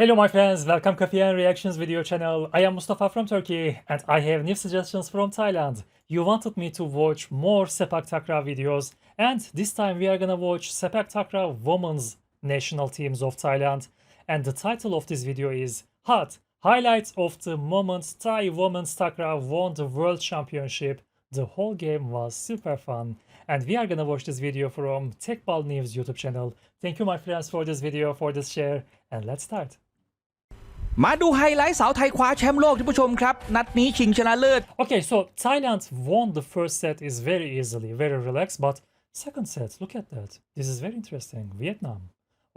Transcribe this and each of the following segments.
Hello my friends, welcome Coffee and Reactions video channel. I am Mustafa from Turkey and I have new suggestions from Thailand. You wanted me to watch more Sepak Takraw videos and this time we are gonna watch Sepak Takraw Women's National Teams of Thailand and the title of this video is Hot Highlights of the moment Thai Women's Takraw won the World Championship. The whole game was super fun and we are gonna watch this video from TechBall News YouTube channel. Thank you my friends for this video, for this share and let's start. มาดูไฮไลท์สาวไทยคว้าแชมป์โลกท่านผู้ชมครับ นัดนี้ชิงชนะเลิศ Okay, so Thailand won the first set is very easily, very relaxed, but second set, look at that. This is very interesting. Vietnam.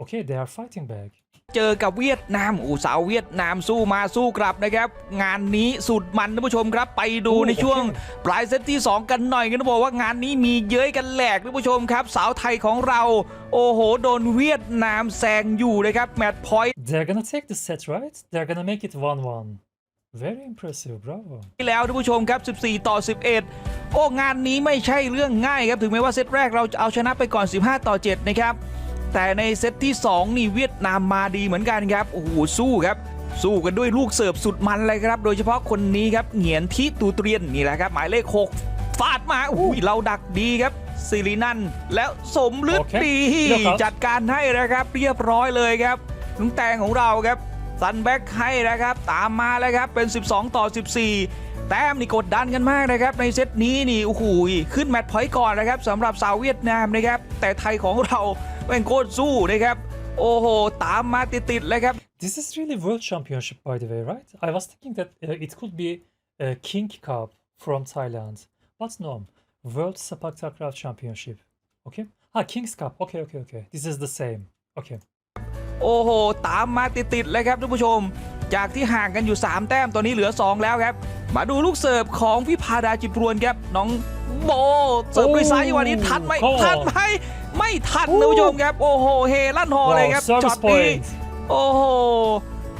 Okay, they are fighting back. เจอกับเวียดนามอูสาวเวียดนามสู้มาสู้กลับนะครับ งานนี้สุดมันท่านผู้ชมครับ ไปดูโอ้ในช่วงโอเคปลายเซตที่ 2 กันหน่อยกันนะบอกว่างานนี้มีเย้ยกันแหลกท่านผู้ชมครับ สาวไทยของเรา โอ้โห โดนเวียดนามแซงอยู่นะครับแมตช์พอยต์ They're gonna take the set, right? They're gonna make it 1-1. Very impressive, bravo. ที่แล้วท่านผู้ชมครับ 14 ต่อ 11 โอ้ งานนี้ไม่ใช่เรื่องง่ายครับ ถึงแม้ว่าเซตแรกเราจะเอาชนะไปก่อน 15 ต่อ 7 นะครับ แต่ในเซตที่ 2 นี่เวียดนามมาดีเหมือนกันครับโอ้โหสู้ครับ สู้กันด้วยลูกเสิร์ฟสุดมันเลยครับ โดยเฉพาะคนนี้ครับเหงียนทิตูเตรียนนี่แหละครับ หมายเลข 6 ฟาดมาโอ้ยเราดักดีครับซิรินันแล้วสมฤทธิ์โอเคดีเลือกครับจัดการให้นะครับ เรียบร้อยเลยครับลุงแตงของเราครับซันแบ็กให้นะครับ ตามมาแล้วครับเป็น 12 ต่อ 14 แต้มนี่กดดันกันมากนะครับในเซตนี้นี่โอ้โหขึ้นแมตช์พอยต์ก่อนนะครับสำหรับสาวเวียดนามนะครับ แต่ไทยของเราเป็นโคตรสู้นะครับโอ้โหตามมาติดๆเลยครับ This is really World Championship, by the way, right? I was thinking that uh, it could be a King Cup from Thailand, but no, World Sepak Takraw Championship. Okay? Ah, King's Cup. Okay, okay, okay. This is the same. Okay. โอ้โห ตามมาติดๆเลยครับท่านผู้ชม จากที่ห่างกันอยู่ 3 แต้มตอนนี้เหลือ 2 แล้วครับ มาดูลูกเสิร์ฟของวิพาดาจิปรวนครับน้องโบเสิร์ฟด้วยซ้ายวันนี้ทันไหมโอ้ ทันไหมไม่ทันท่านผู้ชมครับ โอ้โหเฮลั่นฮอเลยครับ Wow, ช็อ service ตนี้ point. โอ้โห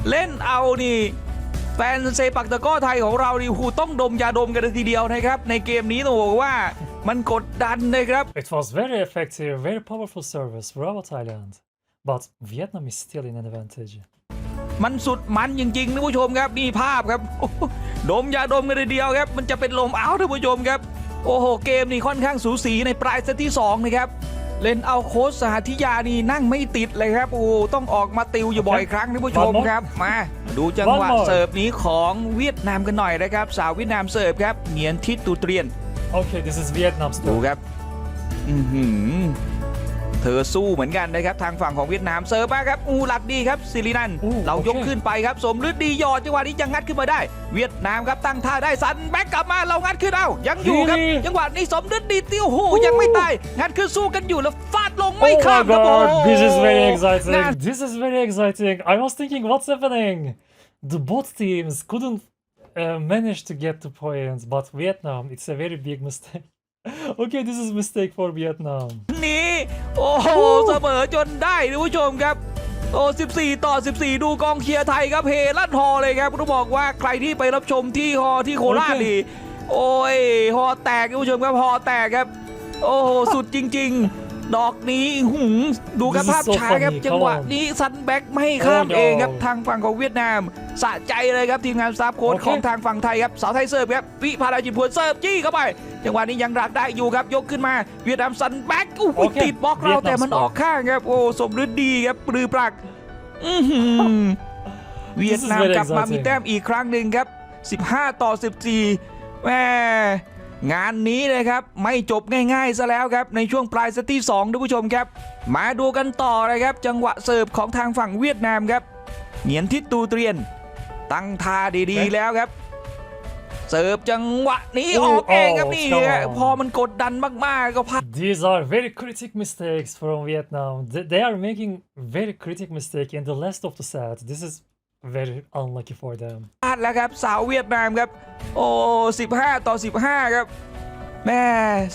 เล่นเอานี่แฟนเซปักตะกร้อไทยของเรานี่หูต้องดมยาดมกันเลยทีเดียวนะครับ ในเกมนี้ต้องบอกว่ามันกดดันนะครับ It was very effective, very powerful service. Bravo, Thailand. But Vietnam is still in an advantage. มันสุดมันจริงๆท่านผู้ชมครับนี่ภาพครับ ดมยาดมกันเลยทีเดียวครับ มันจะเป็นลมอ้าวท่านผู้ชมครับ โอ้โหเกมนี่ค่อนข้างสูสีในปลายเซตที่2นะครับเล่นเอาโค้ชสหัทธิยานี่นั่งไม่ติดเลยครับโอ้โหต้องออกมาติวอยู่บ่อยครั้งท่านผู้ชมครับมา ดูจังหวะ One more เสิร์ฟนี้ของเวียดนามกันหน่อยนะครับ สาวเวียดนามเสิร์ฟครับเนียนทิตตูเตรียน Okay, this is Vietnam's ดู turn. ครับอือหือ เธอสู้เหมือนกันนะครับทางฝั่งของเวียดนามเซิร์ฟมาครับอูหลักดีครับซิรินันอู้เรายกโอเคขึ้นไปครับสมฤทธิ์ดีหยอดจังหวะนี้ยังงัดขึ้นมาได้ เวียดนามครับตั้งท่าได้สันแบ็กกลับมาเรางัดขึ้นเอายังอยู่ครับนี่จังหวะนี้สมฤทธิ์ดีติ้วหูยังไม่ตายงัดขึ้นสู้กันอยู่แล้วฟาดลง Oh ไม่ my ข้ามครับโอ้ god, โห this is very งาน exciting. This is very exciting. I was thinking, what's happening? The both teams couldn't uh, manage to get the points, but Vietnam, it's a very big mistake. Okay, this is mistake for Vietnam. นี้ โอ้โห เสมอจนได้ท่านผู้ชมครับ โอ้ 14 ต่อ 14 ดูกองเชียร์ไทยครับเฮลั่นฮอเลยครับต้องบอกว่าใครที่ไปรับชมที่ฮอที่โคราชโอเคนี่โอ้ย ฮอแตกท่านผู้ชมครับ ฮอแตกครับ โอ้โห สุดจริง ๆ ดอกนี้หืมดูครับ This is ภาพ so ช้าครับ funny จังหวะ come on นี้ซันแบ็กไม่ให้ข้าม Oh no เองครับทางฝั่งของเวียดนาม สะใจเลยครับทีมงานสตาฟโค้ชโอเค ของทางฝั่งไทยครับสาวไทยเสิร์ฟครับวิพาราจินพวนเสิร์ฟจี้เข้าไป จังหวะนี้ยังรักได้อยู่ครับยกขึ้นมาเวียดนามซันแบ็กโอ้โหโอเคติดบล็อกเราเวียดนามแต่มันสปอร์ตออกข้างครับโอ้สมฤทธิ์ดีครับปรือปรักอื้อหือ เวียดนาม very กลับมา exciting มีแต้มอีกครั้งหนึ่งครับ 15 ต่อ 14แม่ งานนี้นะครับไม่จบง่ายๆซะแล้วครับในช่วงปลายเซตที่2ท่านผู้ชมครับ มาดูกันต่อเลยครับจังหวะเสิร์ฟของทางฝั่งเวียดนามครับเหงียนทิตตูเตรียน ตั้งท่าดีๆแล้วครับ เสิร์ฟจังหวะนี้โอ้ออกเองครับโอ้นี่ come ฮะ on พอมันกดดันมากๆก็พลาด These are very critic mistakes from Vietnam. They, they are making very critic mistake in the last of the set. This is very unlucky for them. พลาดแล้วครับสาวเวียดนามครับ โอ้15 ต่อ 15 ครับ แม่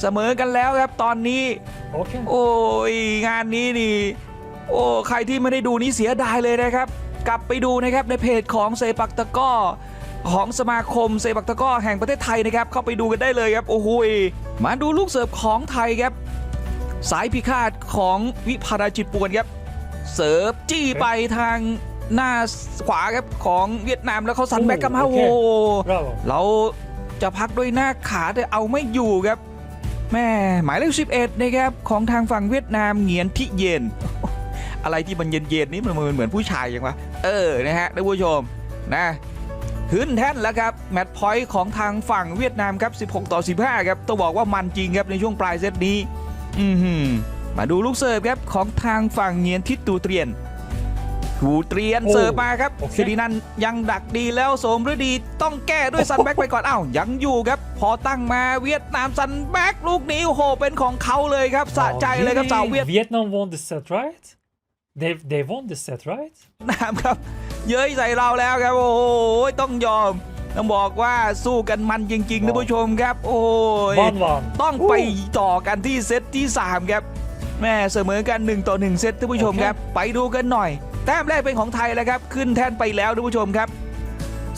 เสมอกันแล้วครับตอนนี้ Okay. โอ้ยงานนี้นี่ โอ้ใครที่ไม่ได้ดูนี่เสียดายเลยนะครับ กลับไปดูนะครับในเพจของเซปักตะกร้อของสมาคมเซปักตะกร้อแห่งประเทศไทยนะครับ เข้าไปดูกันได้เลยครับ โอ้โหยมาดูลูกเสิร์ฟของไทยครับ สายพิฆาตของวิภาราจิตปวนครับ เสิร์ฟจี้ไปทาง หน้าขวาครับของเวียดนามแล้วเขาสันแบ็กกลับมาโอโอ้เคโห Bravo. เราจะพักด้วยหน้าขาแต่เอาไม่อยู่ครับ แม่หมายเลข11นะครับของทางฝั่งเวียดนามเหงียนทิเย็น อะไรที่มันเย็นๆนี่มันเหมือนผู้ชายยังวะเออนะฮะท่านผู้ชมนะขึ้นแท่นแล้วครับแมตช์พอยต์ของทางฝั่งเวียดนามครับ 16 ต่อ 15 ครับต้องบอกว่ามันจริงครับในช่วงปลายเซตนี้ อือหือมาดูลูกเสิร์ฟครับของทางฝั่งเหงียนทิตูเตรียน ถูเตรียนโอ้เสิร์ฟมาครับโอเคสิรินันท์ยังดักดีแล้วสมฤดีต้องแก้ด้วยซันแบ็กไปก่อนอ้าวยังอยู่ครับ พอตั้งมาเวียดนามซันแบ็กลูกนี้โอ้โหเป็นของเขาเลยครับสะใจเลยครับ Oh, สาวเวียด Vietnam won this set, right? They they won this set, right? นามครับ เย้ยใส่เราแล้วครับโอ้โหต้องยอมต้องบอกว่าสู้กันมันจริงๆท่านผู้ชมครับ โอ้ย One one. ต้องไปต่อกันที่เซตที่ 3 ครับ แม่เสมอกัน 1 ต่อ 1 เซตท่านผู้ชมครับ ไปดูกันหน่อยแต้มแรกเป็นของไทยแล้วครับ ขึ้นแท่นไปแล้วท่านผู้ชมครับ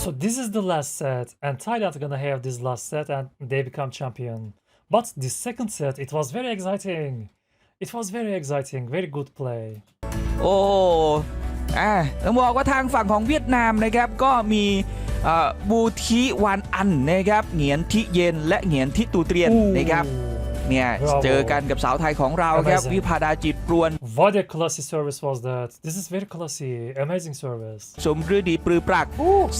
So this is the last set, and Thailand gonna have this last set, and they become champion. But the second set, it was very exciting. It was very exciting, very good play. โอ้อ่าต้องบอกว่าทางฝั่งของเวียดนามนะครับ ก็มีเอ่อบูทิวานอันนะครับ เหงียนทิเย็นและเหงียนทิตูเตรียนนะครับ Ooh, เนี่ย Bravo เจอกันกับสาวไทยของเราครับ Amazing วิพาดาจิตปรวน What a classy service was that? This is very classy, amazing service. สมฤดีปรือปรัก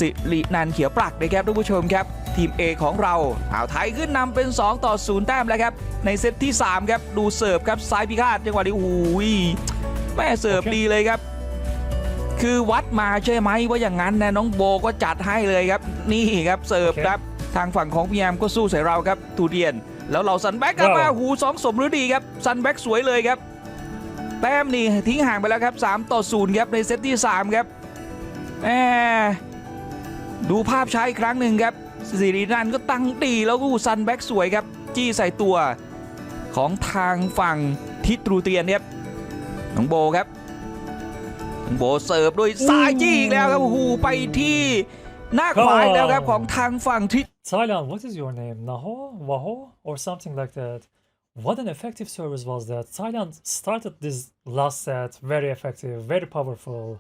สิรินันท์เขียวปรักนะครับท่านผู้ชมครับ ทีม A ของเราอ่าวไทยขึ้นนำเป็น 2 ต่อ 0 แต้มแล้วครับ ในเซตที่ 3 ครับ ดูเสิร์ฟครับซ้ายพิฆาตจังหวะนี้โอ้ยแม่เสิร์ฟโอเคดีเลยครับคือวัดมาใช่ไหมว่าอย่างนั้นนะน้องโบก็จัดให้เลยครับ นี่ครับเสิร์ฟครับ ทางฝั่งของพี่แอมก็สู้ใส่เราครับตูเดียน แล้วเราซันแบ็กกลับมาหูสองสมฤดีครับซันแบ็กสวยเลยครับ แต้มนี่ทิ้งห่างไปแล้วครับ 3 ต่อ0ครับในเซตที่ 3 ครับแหมดูภาพช้าอีกครั้งหนึ่งครับสิรินันท์ก็ตั้งดีแล้วก็ซันแบ็กสวยครับ จี้ใส่ตัวของทางฝั่งทิตรูเตียนครับน้องโบครับน้องโบเสิร์ฟด้วยซ้ายจี้อีกแล้วครับโอ้โหไปที่หน้าขวาอีกแล้วครับของทางฝั่งทิ Thailand, what is your name? Naho? Waho? Or something like that? What an effective service was that. Thailand started this last set very effective, very powerful.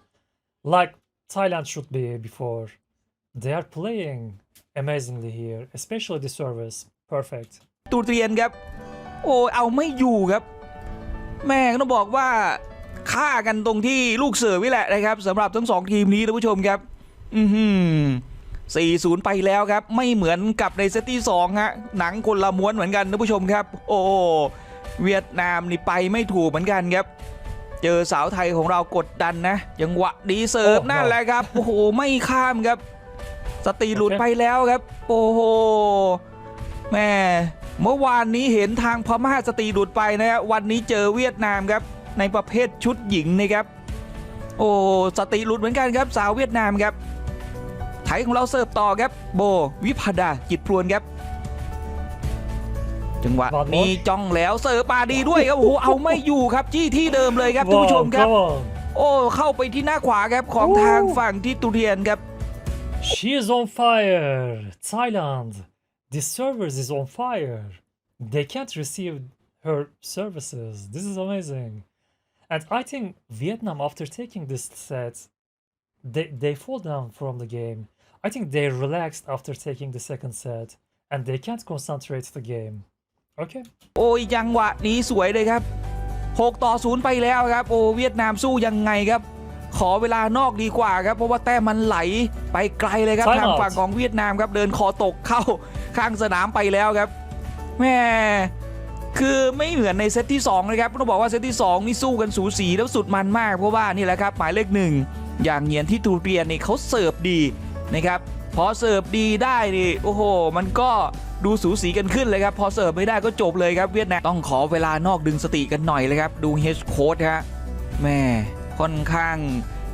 Like Thailand should be before. They are playing amazingly here, especially the service. Perfect. ตูเตียนครับ โอ้เอาไม่อยู่ครับ แม่ก็ต้องบอกว่าฆ่ากันตรงที่ลูกเสือวิแหละนะครับสำหรับทั้งสองทีมนี้ท่านผู้ชมครับ อือหือ 4-0 ไปแล้วครับ ไม่เหมือนกับในเซตที่2ฮะหนังคนละม้วนเหมือนกันท่านผู้ชมครับ โอ้เวียดนามนี่ไปไม่ถูกเหมือนกันครับ เจอสาวไทยของเรากดดันนะยังหวะดีเสิร์ฟโอ้นั่นแหละครับโอ้โหไม่ข้ามครับ สตีหลุดโอเคไปแล้วครับ โอ้โหแม่เมื่อวานนี้เห็นทางพม่าสตรีหลุดไปนะฮะวันนี้เจอเวียดนามครับ ในประเภทชุดหญิงนะครับ โอ้สตรีหลุดเหมือนกันครับ สาวเวียดนามครับไท ยของเราเสิร์ฟต่อครับ โบวิพดาจิตพรวนครับจังหวะบอลโน้ตนี้จ้องแล้วเสิร์ฟมาดีด้วยครับโอ้โหเอาไม่อยู่ครับจี้ที่เดิมเลยครับท่านผู้ชมครับ come on. โอ้เข้าไปที่หน้าขวาครับของทางฝั่งที่ตุเรียนครับ She is on fire. Thailand. The servers is on fire. They can't receive her services. This is amazing. And I think Vietnam, after taking this set, they, they fall down from the game. I think they relaxed after taking the second set and they can't concentrate the game. Okay. โอ้ยจังหวะนี้สวยเลยครับ 6 ต่อ 0 ไปแล้วครับ โอ้เวียดนามสู้ยังไงครับ ขอเวลานอกดีกว่าครับ เพราะว่าแต้มมันไหลไปไกลเลยครับ Time ทาง out ฝั่งของเวียดนามครับ เดินคอตกเข้าข้างสนามไปแล้วครับแม่ คือไม่เหมือนในเซตที่2นะครับต้องบอกว่าเซตที่ 2 นี่สู้กันสูสีแล้วสุดมันมาก เพราะว่านี่แหละครับหมายเลขหนึ่งอย่างเงียนที่ตูเรียนนี่เขาเสิร์ฟดี นะครับพอเสิร์ฟดีได้นี่โอ้โห มันก็ดูสูสีกันขึ้นเลยครับ พอเสิร์ฟไม่ได้ก็จบเลยครับเวียดนามต้องขอเวลานอกดึงสติกันหน่อยเลยครับ ดูเฮดโค้ดฮะแม่ค่อนข้าง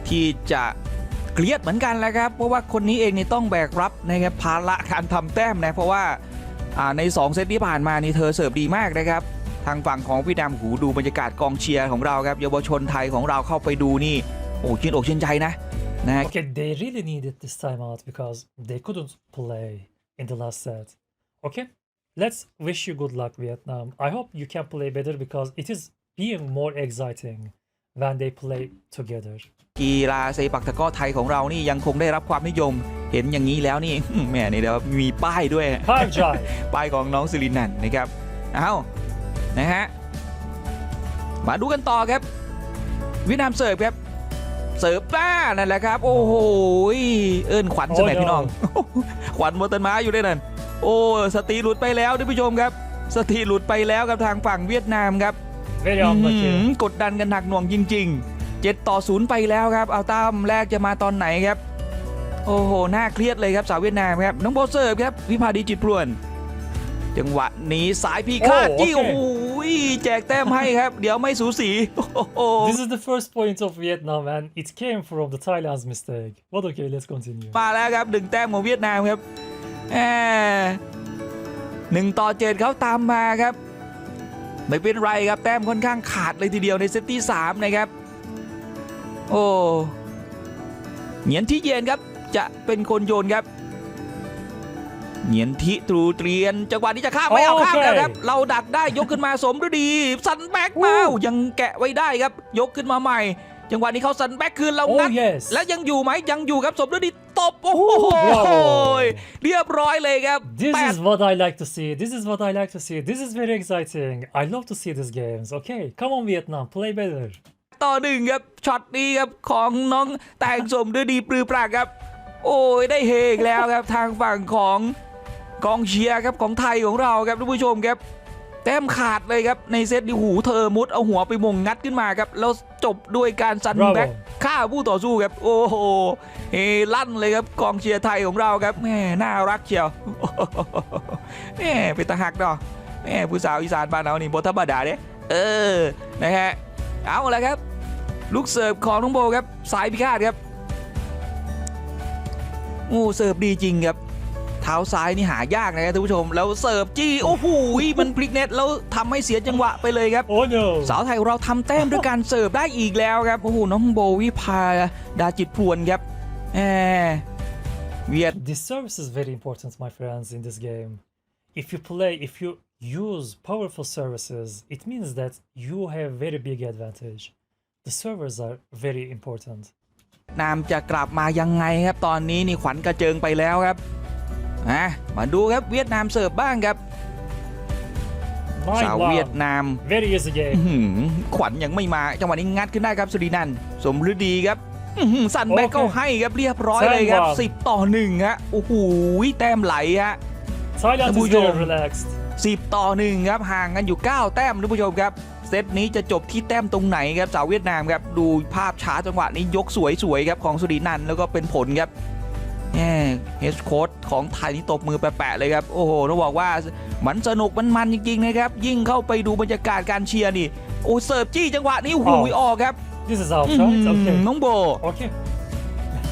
ที่จะเครียดเหมือนกันแหล้วครับเพราะว่าคนนี้เองนี่ต้องแบกรับนะครับภาระการทำแต้มนะเพราะว่าใน 2 เซตที่ผ่านมานี่เธอเสิร์ฟดีมากนะครับทางฝั่งของเวียดนามหูดูบรรยากาศกองเชียร์ของเราครับเยาวชนไทยของเราเข้าไปดูนี่โอ้ชื่นอกชื่นใจนะ นะฮะ Okay, they really needed this timeout because they couldn't play in the last set. Okay, let's wish you good luck, Vietnam. I hope you can play better because it is being more exciting when they play together. กีฬาเซปักตะกร้อไทยของเรานี่ยังคงได้รับความนิยม เห็นอย่างนี้แล้วนี่แหม่นี่เดี๋ยวมีป้ายด้วย Five Jai. ป้ายของน้องสิรินันท์นะครับ เอานะฮะ มาดูกันต่อครับ เวียดนามเสิร์ฟครับ เสิร์ฟหน้านั่นแหละครับ โอ้โหเอิ้นขวัญสมัยโอ้ยพี่น้อง ขวัญโมเตอร์ม้าอยู่ด้วยนั่นโอ้สตีหลุดไปแล้วท่านผู้ชมครับ สตีหลุดไปแล้วกับทางฝั่งเวียดนามครับ Very อื้อหื unlucky. อกดดันกันหนักหน่วงจริง ๆ 7 ต่อ0ไปแล้วครับ เอาตามแรกจะมาตอนไหนครับ โอ้โหน่าเครียดเลยครับสาวเวียดนามครับน้องโบเซิร์ฟครับวิภาดีจิตพลวน จังหวะนี้สายพีคาดโอ้จี้โอโอ้ เคโหแจกแต้มให้ครับ เดี๋ยวไม่สูสีโอ้โห This is the first point of Vietnam and it came from the Thailand's mistake. But okay, let's continue. มาแล้วครับหนึ่งแต้มของเวียดนามครับแหมหนึ่งต่อเจ็ดเขาตามมาครับ ไม่เป็นไรครับแต้มค่อนข้างขาดเลยทีเดียวในเซตที่สามนะครับ โอ้เหนียนที่เย็นครับจะเป็นคนโยนครับ เหนียนทิตรูเตรียนจังหวะนี้จะข้ามไม่เอาโอเคข้ามแล้วครับ เราดักได้ยกขึ้นมาสมฤดี สันแบ็กมายังแกะไว้ได้ครับ ยกขึ้นมาใหม่ จังหวะนี้เขาสันแบ็กคืนเรา Oh งัด yes. แล้วยังอยู่ไหมยังอยู่ครับสมฤดีตบ โอ้โห Bravo เรียบร้อยเลยครับ This แปด is what I like to see. This is what I like to see. This is very exciting. I love to see these games. Okay, come on Vietnam, play better. ต่อหนึ่งครับช็อตนี้ครับของน้องแตงสมฤดีปรือปรากครับ โอ้ยได้เฮอีกแล้วครับทางฝั่งของ กองเชียร์ครับของไทยของเราครับท่านผู้ชมครับ แต้มขาดเลยครับในเซตนี้หูเธอมุดเอาหัวไปมงงัดขึ้นมาครับ แล้วจบด้วยการซัน Bravo แบ็กฆ่าผู้ต่อสู้ครับ โอ้โหเฮลั่นเลยครับกองเชียร์ไทยของเราครับแม่น่ารักเชียวแม่เป็นตาหักเนาะแม่ผู้สาวอีสานบ้านเรานี่บธรรมดาเด้เออนะฮะเอาละครับ ลูกเสิร์ฟของน้องโบครับ สายพิฆาตครับโอ้เสิร์ฟดีจริงครับเท้าซ้ายนี่หายากนะครับท่านผู้ชม แล้วเสิร์ฟจี้โอ้โหมันพลิกเน็ตแล้วทำให้เสียจังหวะไปเลยครับ Oh no. สาวไทยของเราทำแต้มด้วยการเสิร์ฟได้อีกแล้วครับโอ้โหน้องโบวิภาดาจิตพรวนครับแหมเวียด This service is very important, my friends, in this game. If you play, if you use powerful services, it means that you have very big advantage. The servers are very important. นามจะกลับมายังไงครับตอนนี้นี่ขวัญกระเจิงไปแล้วครับ อะมาดูครับเวียดนามเสิร์ฟบ้างครับ My สาวเวียด love. นาม Very easy อื้อ game. หือขวัญยังไม่มาจังหวะนี้งัดขึ้นได้ครับสุรินันท์สมฤดีครับอื้อหือสั่นแบ็กโอเคก็ให้ครับเรียบร้อยเลยครับแซงวาง10 ต่อ1ฮะโอ้โหแต้มไหลฮะ Thailand is Tabujo. very relaxed. 10 ต่อ1ครับห่างกันอยู่ 9 แต้มท่านผู้ชมครับ เซตนี้จะจบที่แต้มตรงไหนครับสาวเวียดนามครับดูภาพช้าจังหวะนี้ยกสวยๆครับของสุรินันท์แล้วก็เป็นผลครับ แหมเฮดโค้ดของไทยนี่ตบมือแปะๆเลยครับ โอ้โหต้องบอกว่ามันสนุกมันมันจริงๆนะครับ ยิ่งเข้าไปดูบรรยากาศการเชียร์นี่ โอ้เสิร์ฟจี้จังหวะนี้หูยออกครับ This is out, อื้อ right? หือ Okay. น้องโบ Okay.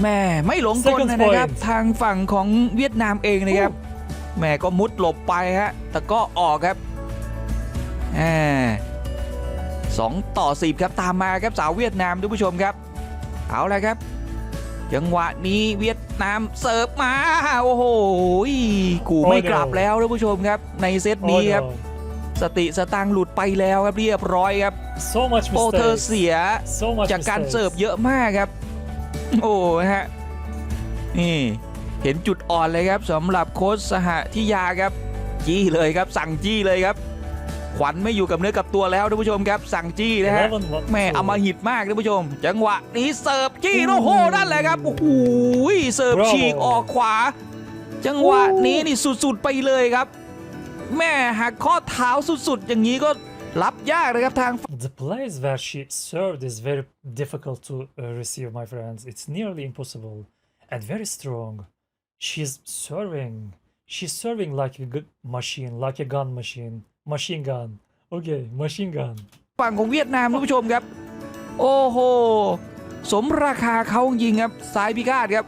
แม่ไม่หลงกล Second นะครับ point ทางฝั่งของเวียดนามเองนะครับแม่ก็มุดหลบไปฮะแต่ก็ออกครับแหมสองต่อสิบครับตามมาครับสาวเวียดนามทุกผู้ชมครับ เอาละครับ จังหวะนี้เวียดนามเสิร์ฟมา โอ้โหกูไม่กลับแล้วทุกผู้ชมครับ ในเซต Oh นี้ครับ no. สติสตังค์หลุดไปแล้วครับเรียบร้อยครับ So much โอ้เธอ mistakes. เสีย So much จากการ mistakes. เสิร์ฟเยอะมากครับ โอ้ฮะนี่เห็นจุดอ่อนเลยครับสำหรับโค้ชสหทิยาครับ จี้เลยครับสั่งจี้เลยครับ ขวัญไม่อยู่กับเนื้อกับตัวแล้วท่านผู้ชมครับสั่งจี้นะฮะ11 what แม่ to- เอามาหิดมากท่านผู้ชม จังหวะนี้เสิร์ฟจี้โอ้โหนั่นแหละครับโอ้โหเสิร์ฟ Bravo ฉีกออกขวา จังหวะนี้นี่สุดๆไปเลยครับ แม่หักข้อเท้าสุดๆ อย่างนี้ก็รับยากนะครับทาง The place where she served is very difficult to uh, receive, my friends. It's nearly impossible and very strong. She's serving. She's serving like a good machine, like a gun machine. Machine gun. Okay, machine gun. ฝั่งของเวียดนามท่านผู้ชมครับ โอ้โห สมราคาเขาจริงครับสายพิฆาตครับ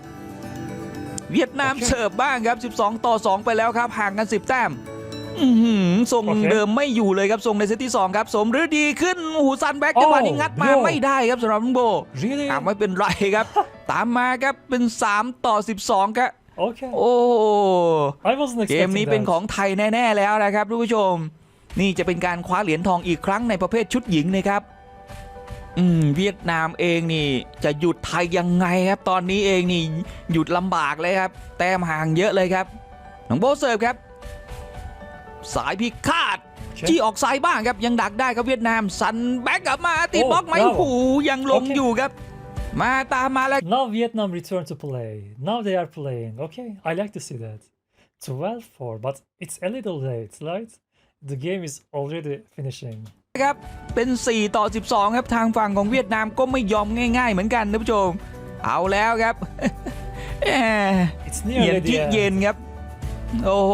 เวียดนามโอเคเสิร์ฟบ้างครับ 12 ต่อ 2 ไปแล้วครับห่างกัน 10 แต้มอื้อหือทรงโอเคเดิมไม่อยู่เลยครับทรงในเซตที่ 2 ครับ สมฤดีขึ้นหูซันแบ็กจังหวะนี้งัดมาโอ้ไม่ได้ครับสำหรับน้องโบ Really? อะไม่เป็นไรครับ ตามมาครับเป็น 3 ต่อ 12 ครับ Okay. โอ้ I wasn't เกม expecting นี้เป็น that. ของไทยแน่ ๆ แล้วนะครับทุกผู้ชม นี่จะเป็นการคว้าเหรียญทองอีกครั้งในประเภทชุดหญิงนะครับอืมเวียดนามเองนี่จะหยุดไทยยังไงครับ ตอนนี้เองนี่หยุดลำบากเลยครับ แต้มห่างเยอะเลยครับน้องโบทเสิร์ฟครับ สายพิฆาต Check. จี้ออกซ้ายบ้างครับยังดักได้ครับเวียดนามสันแบ็กกลับมาติดโอ้บล็อกไหม bravo หูยังลงโอเคอยู่ครับ มาตามมาแล้ว Now Vietnam return to play. Now they are playing. Okay, I like to see that. 12-4, but it's a little late, right? The game is already finishing. ครับ เป็น 4 ต่อ 12 ครับ ทางฝั่งของเวียดนามก็ไม่ยอมง่าย ๆ เหมือนกันท่านผู้ชม เอาแล้วครับแหม It's เย็น nearly ที่ the เย็น end. ครับ โอ้โห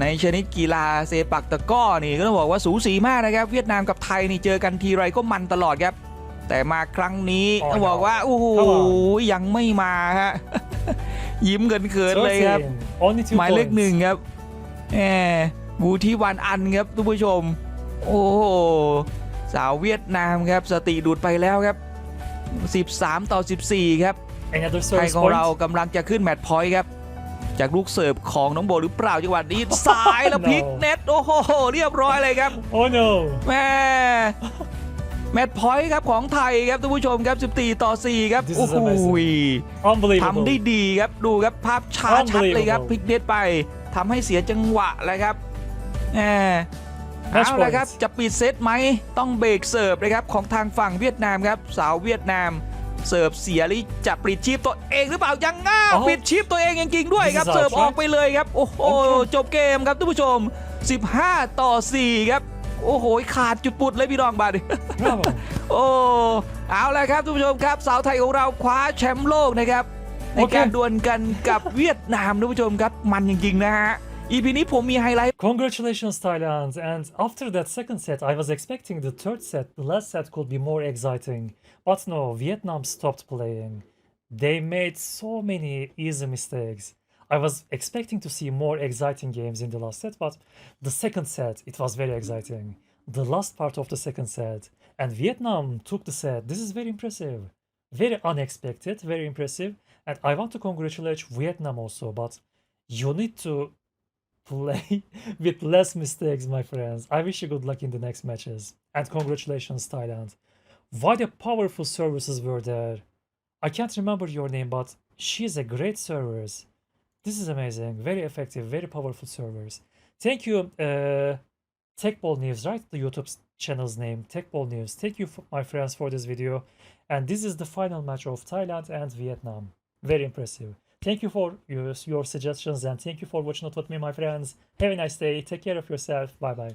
ในชนิดกีฬาเซปักตะกร้อนี่ก็ต้องบอกว่าสูสีมากนะครับ เวียดนามกับไทยนี่เจอกันทีไรก็มันตลอดครับ แต่มาครั้งนี้อ๋อต้องบอกว่า โอ้โหครับผมยังไม่มาฮะ ยิ้มเขินๆเลยครับ 13, Only two หมายเลข points. หนึ่งครับแหม บูที่วันอันครับทุกผู้ชม โอ้โหสาวเวียดนามครับสติดูดไปแล้วครับ 13 ต่อ 14 ครับไทยของเรากำลังจะขึ้นแมตช์พอยต์ครับ จากลูกเสิร์ฟของน้องโบหรือเปล่าจังหวะนี้ซ้ายแล้วพลิกเน็ตโอ้โหเรียบร้อยเลยครับ Oh no. แม่แมตช์พอยต์ครับของไทยครับท่านผู้ชมครับ 14 ต่อ 4 ครับโอ้โหทำได้ดีครับดูครับภาพช้าชัดเลยครับพลิกเน็ตไปทำให้เสียจังหวะเลยครับ แหม Match เอาละครับ point จะปิดเซตไหมต้องเบรกเสิร์ฟนะครับของทางฝั่งเวียดนามครับ สาวเวียดนาม เสิร์ฟเสียหรือจะปิดชีพตัวเองหรือเปล่ายังง่าอ๋อปิดชีพตัวเองจริงๆด้วยครับ This is เสิร์ฟ out, ออกไปเลยครับ โอ้โหโอเคจบเกมครับท่านผู้ชม 15 ต่อ 4 ครับ โอ้โห ขาดจุดปุดเลยพี่รองบาด Bravo. โอ้เอาละครับทุกผู้ชมครับ สาวไทยของเราคว้าแชมป์โลกนะครับ ในโอเค การดวลกันกับเวียดนามทุกผู้ชมครับ มันจริงๆนะฮะ Congratulations, Thailand. And after that second set, I was expecting the third set, the last set could be more exciting. But no, Vietnam stopped playing. They made so many easy mistakes. I was expecting to see more exciting games in the last set, but the second set, it was very exciting. The last part of the second set. And Vietnam took the set. This is very impressive. Very unexpected, very impressive. And I want to congratulate Vietnam also, but you need to play with less mistakes, my friends. I wish you good luck in the next matches. And congratulations, Thailand. What a powerful services were there. I can't remember your name, but she's a great server. This is amazing. Very effective, very powerful servers. Thank you, uh, TechBall News, right? The YouTube channel's name, TechBall News. Thank you, my friends, for this video. And this is the final match of Thailand and Vietnam. Very impressive. Thank you for your, suggestions and thank you for watching out with me, my friends. Have a nice day. Take care of yourself. Bye bye.